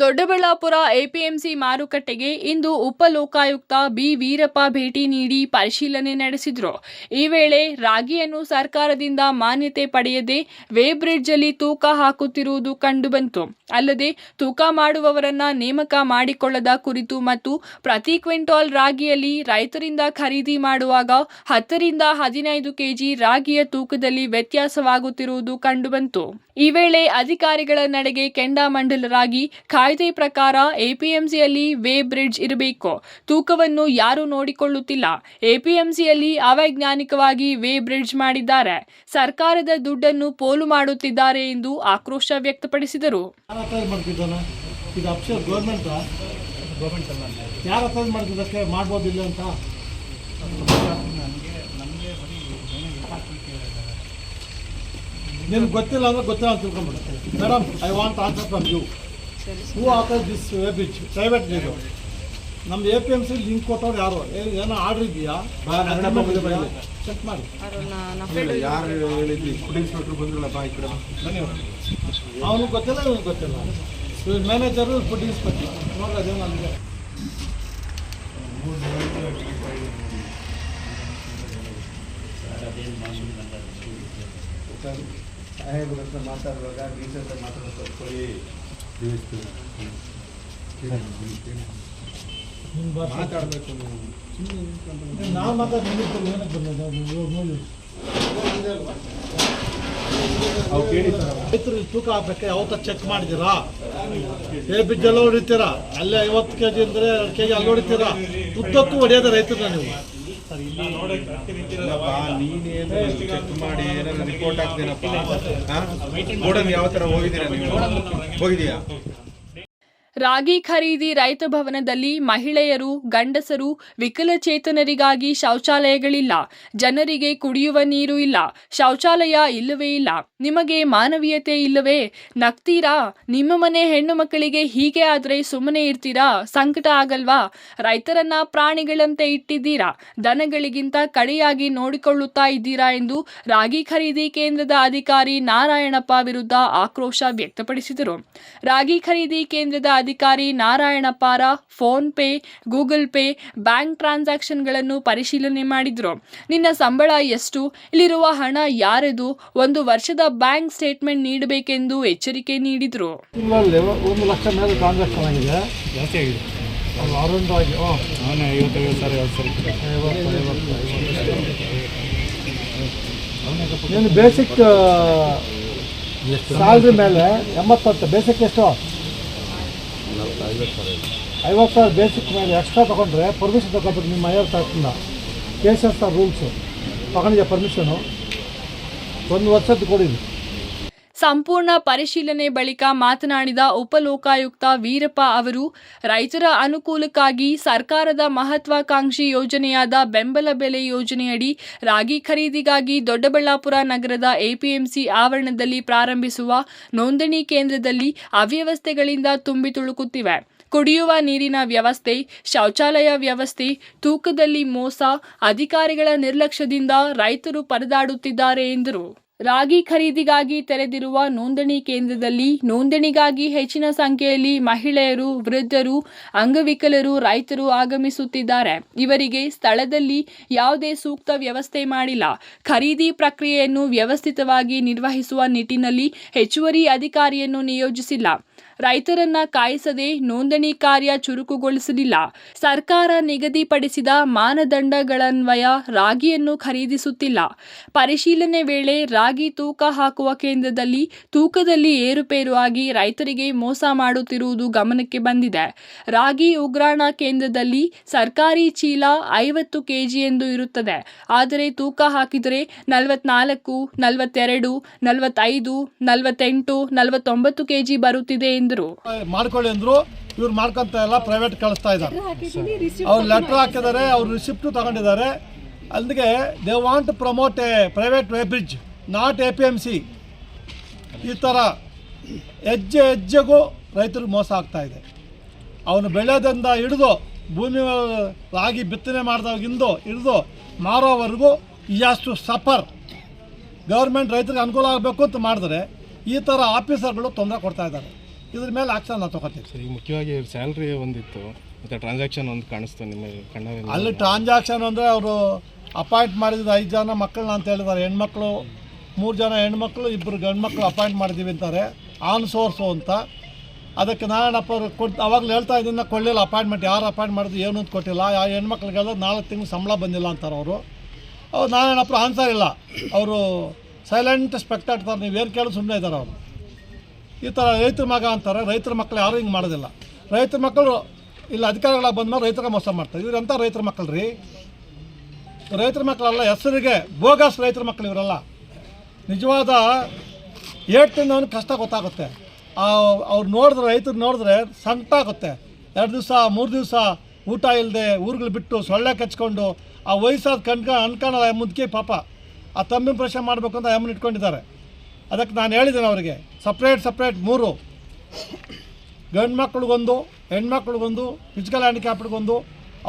Doddaballapura APMC ಮಾರುಕಟ್ಟೆಗೆ ಇಂದು Upalokayukta B. Veerappa ಭೇಟಿ ನೀಡಿ ಪರಿಶೀಲನೆ ನಡೆಸಿದರು. ಈ ವೇಳೆ ರಾಗಿಯನ್ನು ಸರ್ಕಾರದಿಂದ ಮಾನ್ಯತೆ ಪಡೆಯದೆ ವೇ ಅಲ್ಲಿ ತೂಕ ಹಾಕುತ್ತಿರುವುದು ಕಂಡುಬಂತು. ಅಲ್ಲದೆ ತೂಕ ಮಾಡುವವರನ್ನ ನೇಮಕ ಮಾಡಿಕೊಳ್ಳದ ಕುರಿತು ಮತ್ತು ಪ್ರತಿ ಕ್ವಿಂಟಾಲ್ ರಾಗಿಯಲ್ಲಿ ರೈತರಿಂದ ಖರೀದಿ ಮಾಡುವಾಗ ಹತ್ತರಿಂದ ಹದಿನೈದು ಕೆಜಿ ರಾಗಿಯ ತೂಕದಲ್ಲಿ ವ್ಯತ್ಯಾಸವಾಗುತ್ತಿರುವುದು ಕಂಡುಬಂತು. ಈ ವೇಳೆ ಅಧಿಕಾರಿಗಳ ನಡೆಗೆ ಕೆಂಡಾಮಂಡಲರಾಗಿ ಕಾಯ್ದೆ ಪ್ರಕಾರ ಎಪಿಎಂಸಿಯಲ್ಲಿ ವೇ ಬ್ರಿಡ್ಜ್ ಇರಬೇಕು. ತೂಕವನ್ನು ಯಾರೂ ನೋಡಿಕೊಳ್ಳುತ್ತಿಲ್ಲ. ಎಪಿಎಂಸಿಯಲ್ಲಿ ಅವೈಜ್ಞಾನಿಕವಾಗಿ ವೇ ಬ್ರಿಡ್ಜ್ ಮಾಡಿದ್ದಾರೆ. ಸರ್ಕಾರದ ದುಡ್ಡನ್ನು ಪೋಲು ಮಾಡುತ್ತಿದ್ದಾರೆ ಎಂದು ಆಕ್ರೋಶ ವ್ಯಕ್ತಪಡಿಸಿದರು. ನಿಮ್ಗೆ ಗೊತ್ತಿಲ್ಲ ಅಂದ್ರೆ ಗೊತ್ತಿಲ್ಲ ಅಂತ ತಿಳ್ಕೊಂಡ್ಬಿಡುತ್ತೆ madam I want answer from you who offer this bridge private ಇದು ನಮ್ಮ A P M C link ಕೊಟ್ಟವ್ರು ಯಾರು? ಏನೋ ಆರ್ಡರ್ ಇದೆಯಾ? ಚೆಕ್ ಮಾಡಿ. ಯಾರು ಹೇಳಿದ್ವಿ ಫುಡ್ ಇನ್ಸ್ಪೆಕ್ಟರ್ ಬಂದ್ರಲ್ಲಪ್ಪ ಈ ಕಡೆ ಬನ್ನಿ ಅವನಿಗೆ ಗೊತ್ತಿಲ್ಲ ಇವನು ಗೊತ್ತಿಲ್ಲ. ಇವ್ರ ಮ್ಯಾನೇಜರು ಫುಡ್ ಇನ್ಸ್ಪೆಕ್ಟರ್ ನೋಡ್ರಿ ಅದೇನು ಅಲ್ಲಿದೆ ಸಾಹೇಬ್ರ ಹತ್ರ ಮಾತಾಡುವಾಗ ಡೀಸೆಂಟ್ ಮಾತಾಡೋ ಕರ್ಕೊಳ್ಳಿ ನಿಮ್ಗೆ ಭಾಷೆ ನೀವು ನೋಡಿ ರೈತರು ತೂಕ ಹಾಕ್ಬೇಕು ಯಾವತ್ತ ಚೆಕ್ ಮಾಡಿದಿರಾ ಏ ಬಿಜ್ಜೆಲ್ಲ ಹೊಡಿತೀರಾ ಅಲ್ಲೇ ಐವತ್ತು ಕೆ ಜಿ ಅಂದ್ರೆ ಎರಡು ಕೆ ಜಿ ಅಲ್ಲಿ ಹೊಡಿತೀರಾ ಉದ್ದಕ್ಕೂ ಹೊಡೆಯೋದ ರೈತರನ್ನ ನೀವು. ನೀನೇನು ಚೆಕ್ ಮಾಡಿ ಏನಾದ್ರು ರಿಪೋರ್ಟ್ ಹಾಕ್ತೀನಪ್ಪ. ಗೋಡನ್ ಯಾವ ಥರ ಹೋಗಿದ್ದೀರಾ ನೀವು? ಹೋಗಿದೀಯಾ ರಾಗಿ ಖರೀದಿ ರೈತ ಭವನದಲ್ಲಿ ಮಹಿಳೆಯರು, ಗಂಡಸರು ವಿಕಲಚೇತನರಿಗಾಗಿ ಶೌಚಾಲಯಗಳಿಲ್ಲ. ಜನರಿಗೆ ಕುಡಿಯುವ ನೀರು ಇಲ್ಲ. ಶೌಚಾಲಯ ಇಲ್ಲವೇ ಇಲ್ಲ. ನಿಮಗೆ ಮಾನವೀಯತೆ ಇಲ್ಲವೇ? ನಗ್ತೀರಾ? ನಿಮ್ಮ ಮನೆ ಹೆಣ್ಣು ಮಕ್ಕಳಿಗೆ ಹೀಗೆ ಆದರೆ ಸುಮ್ಮನೆ ಇರ್ತೀರಾ? ಸಂಕಟ ಆಗಲ್ವಾ? ರೈತರನ್ನ ಪ್ರಾಣಿಗಳಂತೆ ಇಟ್ಟಿದ್ದೀರಾ? ದನಗಳಿಗಿಂತ ಕಡೆಯಾಗಿ ನೋಡಿಕೊಳ್ಳುತ್ತಾ ಇದ್ದೀರಾ ಎಂದು ರಾಗಿ ಖರೀದಿ ಕೇಂದ್ರದ ಅಧಿಕಾರಿ ನಾರಾಯಣಪ್ಪ ವಿರುದ್ಧ ಆಕ್ರೋಶ ವ್ಯಕ್ತಪಡಿಸಿದರು. ರಾಗಿ ಖರೀದಿ ಕೇಂದ್ರದ ಅಧಿಕಾರಿ ನಾರಾಯಣಪ್ಪರ PhonePe Google pay bank ಟ್ರಾನ್ಸಾಕ್ಷನ್ಗಳನ್ನು ಪರಿಶೀಲನೆ ಮಾಡಿದ್ರು. ನಿನ್ನ ಸಂಬಳ ಎಷ್ಟು? ಇಲ್ಲಿರುವ ಹಣ ಯಾರದು? ಒಂದು ವರ್ಷದ ಬ್ಯಾಂಕ್ ಸ್ಟೇಟ್ಮೆಂಟ್ ನೀಡಬೇಕೆಂದು ಎಚ್ಚರಿಕೆ ನೀಡಿದ್ರು. ಒಂದು ಲಕ್ಷ ಮೇಲೆ ಟ್ರಾನ್ಸಾಕ್ಷನ್ ಆಗಿದೆ. ಜಾಸ್ತಿ ಆಗಿ ಐವತ್ತೈದು ಐವತ್ತು ಸರಿ ಬೇಸಿಕ್ ಸ್ಯಾಲ್ರಿ ಮೇಲೆ ಎಂಬತ್ತತ್ತು ಬೇಸಿಕ್ ಎಷ್ಟು? ಐವತ್ತು ಸಾವಿರ ಬೇಸಿಕ್ ಮೇಲೆ ಎಕ್ಸ್ಟ್ರಾ ತೊಗೊಂಡ್ರೆ ಪರ್ಮಿಷನ್ ತಗೋಬೇಕು ನಿಮ್ಮ ಐವತ್ತು ಸಾವಿರದಿಂದ ಕೆ ಸಿ ಎಸ್ ರೂಲ್ಸು ತಗೊಂಡಿದ್ಯಾ ಪರ್ಮಿಷನು ಒಂದು ವರ್ಷದ್ದು ಕೊಡಿರಿ ಸಂಪೂರ್ಣ ಪರಿಶೀಲನೆ ಬಳಿಕ ಮಾತನಾಡಿದ ಉಪಲೋಕಾಯುಕ್ತ ವೀರಪ್ಪ ಅವರು, ರೈತರ ಅನುಕೂಲಕ್ಕಾಗಿ ಸರ್ಕಾರದ ಮಹತ್ವಾಕಾಂಕ್ಷಿ ಯೋಜನೆಯಾದ ಬೆಂಬಲ ಬೆಲೆ ಯೋಜನೆಯಡಿ ರಾಗಿ ಖರೀದಿಗಾಗಿ ದೊಡ್ಡಬಳ್ಳಾಪುರ ನಗರದ ಎಪಿಎಂಸಿ ಆವರಣದಲ್ಲಿ ಪ್ರಾರಂಭಿಸುವ ನೋಂದಣಿ ಕೇಂದ್ರದಲ್ಲಿ ಅವ್ಯವಸ್ಥೆಗಳಿಂದ ತುಂಬಿ ತುಳುಕುತ್ತಿವೆ. ಕುಡಿಯುವ ನೀರಿನ ವ್ಯವಸ್ಥೆ, ಶೌಚಾಲಯ ವ್ಯವಸ್ಥೆ, ತೂಕದಲ್ಲಿ ಮೋಸ, ಅಧಿಕಾರಿಗಳ ನಿರ್ಲಕ್ಷ್ಯದಿಂದ ರೈತರು ಪರದಾಡುತ್ತಿದ್ದಾರೆ ಎಂದರು. ರಾಗಿ ಖರೀದಿಗಾಗಿ ತೆರೆದಿರುವ ನೋಂದಣಿ ಕೇಂದ್ರದಲ್ಲಿ ನೋಂದಣಿಗಾಗಿ ಹೆಚ್ಚಿನ ಸಂಖ್ಯೆಯಲ್ಲಿ ಮಹಿಳೆಯರು, ವೃದ್ಧರು, ಅಂಗವಿಕಲರು, ರೈತರು ಆಗಮಿಸುತ್ತಿದ್ದಾರೆ. ಇವರಿಗೆ ಸ್ಥಳದಲ್ಲಿ ಯಾವುದೇ ಸೂಕ್ತ ವ್ಯವಸ್ಥೆ ಮಾಡಿಲ್ಲ. ಖರೀದಿ ಪ್ರಕ್ರಿಯೆಯನ್ನು ವ್ಯವಸ್ಥಿತವಾಗಿ ನಿರ್ವಹಿಸುವ ನಿಟ್ಟಿನಲ್ಲಿ ಹೆಚ್ಚುವರಿ ಅಧಿಕಾರಿಯನ್ನು ನಿಯೋಜಿಸಿಲ್ಲ. ರೈತರನ್ನ ಕಾಯಿಸದೆ ನೋಂದಣಿ ಕಾರ್ಯ ಚುರುಕುಗೊಳಿಸಲಿಲ್ಲ. ಸರ್ಕಾರ ನಿಗದಿಪಡಿಸಿದ ಮಾನದಂಡಗಳನ್ವಯ ರಾಗಿಯನ್ನು ಖರೀದಿಸುತ್ತಿಲ್ಲ. ಪರಿಶೀಲನೆ ವೇಳೆ ರಾಗಿ ತೂಕ ಹಾಕುವ ಕೇಂದ್ರದಲ್ಲಿ ತೂಕದಲ್ಲಿ ಏರುಪೇರು ಆಗಿ ರೈತರಿಗೆ ಮೋಸ ಮಾಡುತ್ತಿರುವುದು ಗಮನಕ್ಕೆ ಬಂದಿದೆ. ರಾಗಿ ಉಗ್ರಾಣ ಕೇಂದ್ರದಲ್ಲಿ ಸರ್ಕಾರಿ ಚೀಲ ಐವತ್ತು ಕೆಜಿ ಎಂದು ಇರುತ್ತದೆ. ಆದರೆ ತೂಕ ಹಾಕಿದರೆ ನಲವತ್ನಾಲ್ಕು, ನಲವತ್ತೆರಡು, ನಲವತ್ತೈದು, ನಲವತ್ತೆಂಟು, ನಲವತ್ತೊಂಬತ್ತು ಕೆಜಿ ಬರುತ್ತಿದೆ ಎಂದರು ಮಾಡ್ಕೊಳ್ಳಿ ಅಂದ್ರು. ಇವ್ರು ಮಾಡ್ಕೊಂತ ಎಲ್ಲ ಪ್ರೈವೇಟ್ ಕಳಿಸ್ತಾ ಇದ್ದಾರೆ. ಅವ್ರು ಲೆಟರ್ ಹಾಕಿದ್ದಾರೆ ಅವ್ರು ರಿಸಿಪ್ಟ್ ತಗೊಂಡಿದ್ದಾರೆ. ಅಲ್ಲಿಗೆ they want promote a private weighbridge not A P M C ಈ ಥರ ಹೆಜ್ಜೆ ಹೆಜ್ಜೆಗೂ ರೈತರಿಗೆ ಮೋಸ ಆಗ್ತಾ ಇದೆ. ಅವನು ಬೆಳೆದಿಂದ ಹಿಡಿದು ಭೂಮಿ ರಾಗಿ ಬಿತ್ತನೆ ಮಾಡಿದಾಗಿಂದು ಹಿಡಿದು ಮಾರೋವರೆಗೂ ಎಷ್ಟು ಸಫರ್ ಗೌರ್ಮೆಂಟ್ ರೈತರಿಗೆ ಅನುಕೂಲ ಆಗಬೇಕು ಅಂತ ಮಾಡಿದ್ರೆ ಈ ಥರ ಆಫೀಸರ್ಗಳು ತೊಂದರೆ ಕೊಡ್ತಾ ಇದ್ದಾರೆ. ಇದ್ರ ಮೇಲೆ ಆಕ್ಷನ್ ನಾವು ತಗೋತೀವಿ ಸರ್ ಈಗ ಮುಖ್ಯವಾಗಿ ಸ್ಯಾಲ್ರಿ ಒಂದಿತ್ತು ಮತ್ತು ಟ್ರಾನ್ಸಾಕ್ಷನ್ ಒಂದು ಕಾಣಿಸ್ತು ನಿಮ್ಮ ಕಣ್ಣಲ್ಲಿ ಅಲ್ಲಿ ಟ್ರಾನ್ಸಾಕ್ಷನ್ ಅಂದರೆ ಅವರು ಅಪಾಯಿಂಟ್ ಮಾಡಿದ ಐದು ಜನ ಮಕ್ಕಳನ್ನ ಅಂತ ಹೇಳಿದ್ದಾರೆ. ಹೆಣ್ಮಕ್ಳು ಮೂರು ಜನ ಹೆಣ್ಮಕ್ಳು ಇಬ್ಬರು ಗಂಡು ಮಕ್ಕಳು ಅಪಾಯಿಂಟ್ ಮಾಡಿದ್ದೀವಿ ಅಂತಾರೆ. ಆನ್ ಸೋರ್ಸು ಅಂತ. ಅದಕ್ಕೆ ನಾರಾಯಣಪ್ಪ ಅವರು ಕೊಟ್ಟು ಅವಾಗಲೇ ಹೇಳ್ತಾ ಇದ್ದಿನ ಕೊಳ್ಳಿಲ್ಲ ಅಪಾಯಿಂಟ್ಮೆಂಟ್ ಯಾರು ಅಪಾಯಿಂಟ್ ಮಾಡಿದ್ರು ಏನು ಅಂತ ಕೊಟ್ಟಿಲ್ಲ. ಆ ಹೆಣ್ಮಕ್ಳಿಗೆಲ್ಲ ನಾಲ್ಕು ತಿಂಗಳು ಸಂಬಳ ಬಂದಿಲ್ಲ ಅಂತಾರೆ ಅವರು. ಅವ್ರು ನಾರಾಯಣಪ್ಪರು ಆನ್ಸರ್ ಇಲ್ಲ. ಅವರು ಸೈಲೆಂಟ್ ಸ್ಪೆಕ್ಟಾಡ್ತಾರೆ ನೀವು ಏನು ಕೇಳಿ ಸುಮ್ಮನೆ ಇದ್ದಾರೆ ಅವರು. ಈ ಥರ ರೈತರ ಮಗ ಅಂತಾರೆ, ರೈತರ ಮಕ್ಕಳು ಯಾರು ಹಿಂಗೆ ಮಾಡೋದಿಲ್ಲ. ರೈತರ ಮಕ್ಕಳು ಇಲ್ಲ ಬಂದ ಬಂದ್ಮೇಲೆ ರೈತರ ಮೋಸ ಮಾಡ್ತಾರೆ. ಇವ್ರೆಂಥ ರೈತರ ಮಕ್ಕಳು ರೀ ರೈತರ ಮಕ್ಕಳಲ್ಲ ಹೆಸರಿಗೆ ಬೋಗಸ್ ರೈತರ ಮಕ್ಕಳು ಇವರೆಲ್ಲ. ನಿಜವಾದ ಏಟ್ ಅವ್ನಿಗೆ ಕಷ್ಟ ಗೊತ್ತಾಗುತ್ತೆ. ಅವ್ರು ನೋಡಿದ್ರೆ, ರೈತರು ನೋಡಿದ್ರೆ ಸಂಕಟ ಆಗುತ್ತೆ. ಎರಡು ದಿವಸ, ಮೂರು ದಿವಸ ಊಟ ಇಲ್ಲದೆ ಊರುಗಳು ಬಿಟ್ಟು ಸೊಳ್ಳೆ ಕಚ್ಕೊಂಡು ಆ ವಯಸ್ಸಾದ ಕಣ್ಕ, ಅನ್ಕಾಣಲ್ಲ, ಮುದುಕಿ ಪಾಪ. ಆ ತಮ್ಮಿನ ಪ್ರಶ್ನೆ ಮಾಡಬೇಕು ಅಂತ ಅಮ್ಮನ ಇಟ್ಕೊಂಡಿದ್ದಾರೆ. ಅದಕ್ಕೆ ನಾನು ಹೇಳಿದ್ದೇನೆ ಅವರಿಗೆ ಸಪ್ರೇಟ್ ಸಪ್ರೇಟ್ ಮೂರು. ಗಂಡು ಮಕ್ಳಿಗೊಂದು, ಹೆಣ್ಮಕ್ಳಿಗೊಂದು ಫಿಸಿಕಲ್ ಹ್ಯಾಂಡಿಕ್ಯಾಪ್ಡ್ಗೊಂದು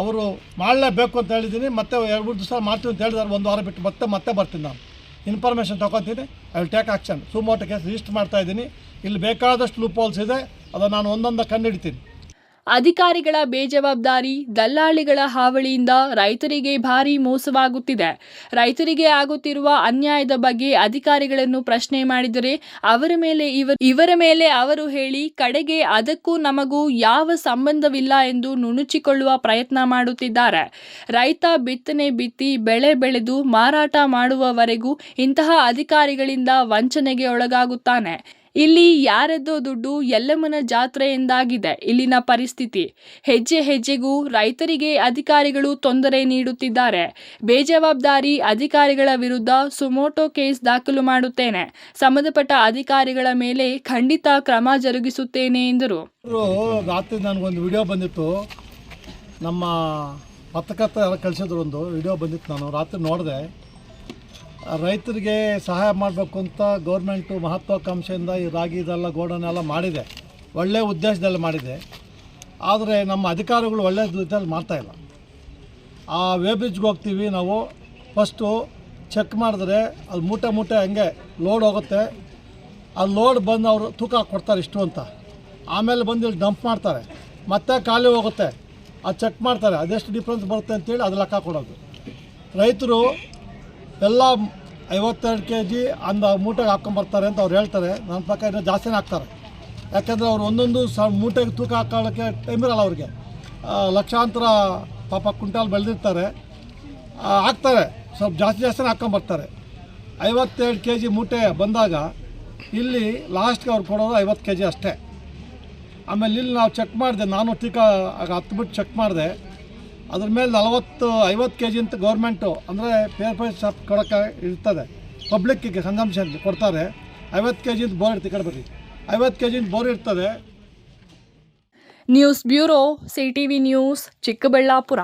ಅವರು ಮಾಡಲೇಬೇಕು ಅಂತ ಹೇಳಿದ್ದೀನಿ. ಮತ್ತೆ ಎರಡು, ಮೂರು ದಿವಸ ಮಾಡ್ತೀವಿ ಅಂತ ಹೇಳಿದಾರೆ ಒಂದು ವಾರ ಬಿಟ್ಟು ಮತ್ತೆ ಮತ್ತೆ ಬರ್ತೀನಿ ನಾನು. Information ತೊಗೊತೀನಿ. I will take action suo motu case register ಮಾಡ್ತಾಯಿದ್ದೀನಿ ಇಲ್ಲಿ ಬೇಕಾದಷ್ಟು ಲೂಪ್ ಹೋಲ್ಸ್ ಇದೆ. ಅದನ್ನು ನಾನು ಒಂದೊಂದು ಕಂಡುಹಿಡ್ತೀನಿ ಅಧಿಕಾರಿಗಳ ಬೇಜವಾಬ್ದಾರಿ, ದಲ್ಲಾಳಿಗಳ ಹಾವಳಿಯಿಂದ ರೈತರಿಗೆ ಭಾರಿ ಮೋಸವಾಗುತ್ತಿದೆ. ರೈತರಿಗೆ ಆಗುತ್ತಿರುವ ಅನ್ಯಾಯದ ಬಗ್ಗೆ ಅಧಿಕಾರಿಗಳನ್ನು ಪ್ರಶ್ನೆ ಮಾಡಿದರೆ ಅವರ ಮೇಲೆ ಇವ, ಇವರ ಮೇಲೆ ಅವರು ಹೇಳಿ ಕಡೆಗೆ ಅದಕ್ಕೂ ನಮಗೂ ಯಾವ ಸಂಬಂಧವಿಲ್ಲ ಎಂದು ನುಣುಚಿಕೊಳ್ಳುವ ಪ್ರಯತ್ನ ಮಾಡುತ್ತಿದ್ದಾರೆ. ರೈತ ಬಿತ್ತನೆ ಬಿತ್ತಿ ಬೆಳೆ ಬೆಳೆದು ಮಾರಾಟ ಮಾಡುವವರೆಗೂ ಇಂತಹ ಅಧಿಕಾರಿಗಳಿಂದ ವಂಚನೆಗೆ ಒಳಗಾಗುತ್ತಾನೆ. ಇಲ್ಲಿ ಯಾರದ್ದೋ ದುಡ್ಡು ಎಲ್ಲಮ್ಮನ ಜಾತ್ರೆ ಎಂದಾಗಿದೆ ಇಲ್ಲಿನ ಪರಿಸ್ಥಿತಿ. ಹೆಜ್ಜೆ ಹೆಜ್ಜೆಗೂ ರೈತರಿಗೆ ಅಧಿಕಾರಿಗಳು ತೊಂದರೆ ನೀಡುತ್ತಿದ್ದಾರೆ. ಬೇಜವಾಬ್ದಾರಿ ಅಧಿಕಾರಿಗಳ ವಿರುದ್ಧ ಸುಮೋಟೋ ಕೇಸ್ ದಾಖಲು ಮಾಡುತ್ತೇನೆ. ಸಂಬಂಧಪಟ್ಟ ಅಧಿಕಾರಿಗಳ ಮೇಲೆ ಖಂಡಿತ ಕ್ರಮ ಜರುಗಿಸುತ್ತೇನೆ ಎಂದರು. ರಾತ್ರಿ ನನಗೊಂದು ವಿಡಿಯೋ ಬಂದಿತ್ತು. ನಮ್ಮ ಪತ್ರಕರ್ತ ಕಳಿಸಿದ್ರು ಒಂದು ವಿಡಿಯೋ ಬಂದಿತ್ತು ನಾನು ರಾತ್ರಿ ನೋಡಿದೆ. ರೈತರಿಗೆ ಸಹಾಯ ಮಾಡಬೇಕು ಅಂತ ಗೌರ್ಮೆಂಟು ಮಹತ್ವಾಕಾಂಕ್ಷೆಯಿಂದ ಈ ರಾಗಿ ಇದೆಲ್ಲ ಗೋಡನೆಲ್ಲ ಮಾಡಿದೆ. ಒಳ್ಳೆಯ ಉದ್ದೇಶದಲ್ಲಿ ಮಾಡಿದೆ. ಆದರೆ ನಮ್ಮ ಅಧಿಕಾರಿಗಳು ಒಳ್ಳೆಯ ರೀತಿಯಲ್ಲಿ ಮಾಡ್ತಾಯಿಲ್ಲ ಆ ವೇಬ್ರಿಜ್ಗೆ ಹೋಗ್ತೀವಿ ನಾವು. ಫಸ್ಟು ಚೆಕ್ ಮಾಡಿದ್ರೆ ಅಲ್ಲಿ ಮೂಟೆ ಮೂಟೆ ಹಂಗೆ ಲೋಡ್ ಹೋಗುತ್ತೆ. ಆ ಲೋಡ್ ಬಂದು ಅವರು ತೂಕ ಕೊಡ್ತಾರೆ ಇಷ್ಟು ಅಂತ. ಆಮೇಲೆ ಬಂದು ಇಲ್ಲಿ ಡಂಪ್ ಮಾಡ್ತಾರೆ. ಮತ್ತೆ ಖಾಲಿ ಹೋಗುತ್ತೆ. ಅದು ಚೆಕ್ ಮಾಡ್ತಾರೆ. ಅದೆಷ್ಟು ಡಿಫ್ರೆನ್ಸ್ ಬರುತ್ತೆ ಅಂತೇಳಿ ಅದು ಲೆಕ್ಕ ಕೊಡೋದು. ರೈತರು ಎಲ್ಲ ಐವತ್ತೆರಡು ಕೆ ಜಿ ಅಂದ ಮೂಟೆಗೆ ಹಾಕ್ಕೊಂಬರ್ತಾರೆ ಅಂತ ಅವ್ರು ಹೇಳ್ತಾರೆ. ನನ್ನ ಪ್ರಕಾರ ಇನ್ನೂ ಜಾಸ್ತಿನೇ ಹಾಕ್ತಾರೆ. ಯಾಕೆಂದರೆ ಅವ್ರು ಒಂದೊಂದು ಸ ಮೂಟೆಗೆ ತೂಕ ಹಾಕೊಳ್ಳೋಕ್ಕೆ ಟೈಮ್ ಇರಲ್ಲ ಅವ್ರಿಗೆ. ಲಕ್ಷಾಂತರ ಪಾಪ ಕುಂಟಾಲ್ ಬೆಳೆದಿರ್ತಾರೆ. ಹಾಕ್ತಾರೆ. ಸ್ವಲ್ಪ ಜಾಸ್ತಿ ಜಾಸ್ತಿನೇ ಹಾಕ್ಕೊಂಬರ್ತಾರೆ ಐವತ್ತೆರಡು ಕೆ ಜಿ ಮೂಟೆ ಬಂದಾಗ ಇಲ್ಲಿ ಲಾಸ್ಟ್ಗೆ ಅವ್ರು ಕೊಡೋದು ಐವತ್ತು ಕೆ ಜಿ ಅಷ್ಟೇ. ಆಮೇಲೆ ಇಲ್ಲಿ ನಾವು ಚೆಕ್ ಮಾಡಿದೆ, ನಾನು ಆಗ ಹತ್ಬಿಟ್ಟು ಚೆಕ್ ಮಾಡಿದೆ. ಅದ್ರ ಮೇಲೆ ನಲವತ್ತು, ಐವತ್ತು ಕೆ ಜಿ ಅಂತ ಗೌರ್ಮೆಂಟು ಅಂದರೆ ಪೇರ್ ಪ್ರೈಸ್ ಶಾಪ್ ಕೊಡೋಕೆ ಇರ್ತದೆ. ಪಬ್ಲಿಕ್ಕಿಗೆ ಕನ್ಸಂಪ್ಷನ್ ಕೊಡ್ತಾರೆ. ಐವತ್ತು ಕೆ ಜಿಂದ ಬೋರ್ ಇರ್ತೀವಿ ಕಡೆ ಐವತ್ತು ಕೆ ಜಿಂದ ಬೋರ್ ಇರ್ತದೆ. News bureau CTV news Chikkaballapur.